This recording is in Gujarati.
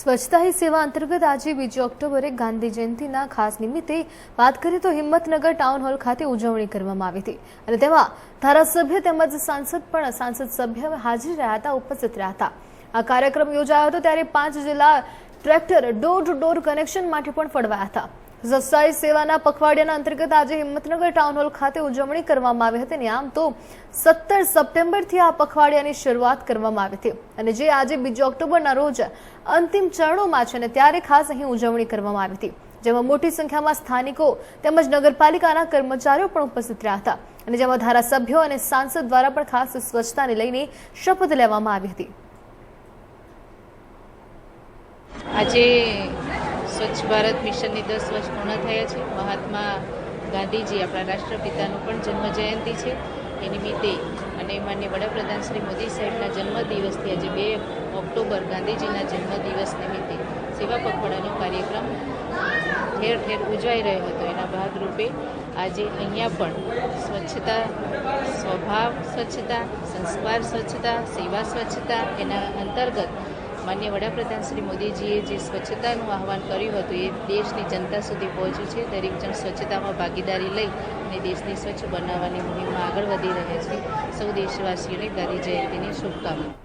સ્વચ્છતા હી સેવા અંતર્ગત આજે બીજી ઓક્ટોબરે ગાંધી જયંતિના ખાસ નિમિત્તે વાત કરીએ તો હિંમતનગર ટાઉન હોલ ખાતે ઉજવણી કરવામાં આવી હતી. અને તેમાં ધારાસભ્ય તેમજ સાંસદ પણ સાંસદ સભ્ય હાજર રહ્યા હતા, ઉપસ્થિત રહ્યા હતા. આ કાર્યક્રમ યોજાયો હતો ત્યારે પાંચ જિલ્લા tractor door to door connection માટે પણ ફળવાયા હતા. સસ્તા સેવાના પખવાડિયાના અંતર્ગત આજે હિંમતનગર ટાઉન હોલ ખાતે ઉજવણી કરવામાં આવી હતી. અને આમ તો સત્તર સપ્ટેમ્બરથી આ પખવાડિયાની શરૂઆત કરવામાં આવી હતી. અને જે આજે બીજી ઓક્ટોબરના રોજ અંતિમ ચરણોમાં છે અને ત્યારે ખાસ અહીં ઉજવણી કરવામાં આવી હતી. જેમાં મોટી સંખ્યામાં સ્થાનિકો તેમજ નગરપાલિકાના કર્મચારીઓ પણ ઉપસ્થિત રહ્યા હતા. અને જેમાં ધારાસભ્યો અને સાંસદ દ્વારા પણ ખાસ સ્વચ્છતાને લઈને શપથ લેવામાં આવી હતી. આજે સ્વચ્છ ભારત મિશનની દસ વર્ષ પૂર્ણ થયા છે. મહાત્મા ગાંધીજી આપણા રાષ્ટ્રપિતાનું પણ જન્મ જયંતિ છે. એ નિમિત્તે અને માન્ય વડાપ્રધાન શ્રી મોદી સાહેબના જન્મદિવસથી આજે બે ઓક્ટોબર ગાંધીજીના જન્મદિવસ નિમિત્તે સેવા પખવાડાનો કાર્યક્રમ ઠેર ઠેર ઉજવાઈ રહ્યો હતો. એના ભાગરૂપે આજે અહીંયા પણ સ્વચ્છતા, સ્વભાવ સ્વચ્છતા, સંસ્કાર સ્વચ્છતા, સેવા સ્વચ્છતા એના અંતર્ગત માન્ય વડાપ્રધાન શ્રી મોદીજીએ જે સ્વચ્છતાનું આહવાન કર્યું હતું, એ દેશની જનતા સુધી પહોંચ્યું છે. દરેક જણ સ્વચ્છતામાં ભાગીદારી લઈ અને દેશને સ્વચ્છ બનાવવાની મુહિમમાં આગળ વધી રહ્યા છે. સૌ દેશવાસીઓને ગાંધી જયંતિની શુભકામના.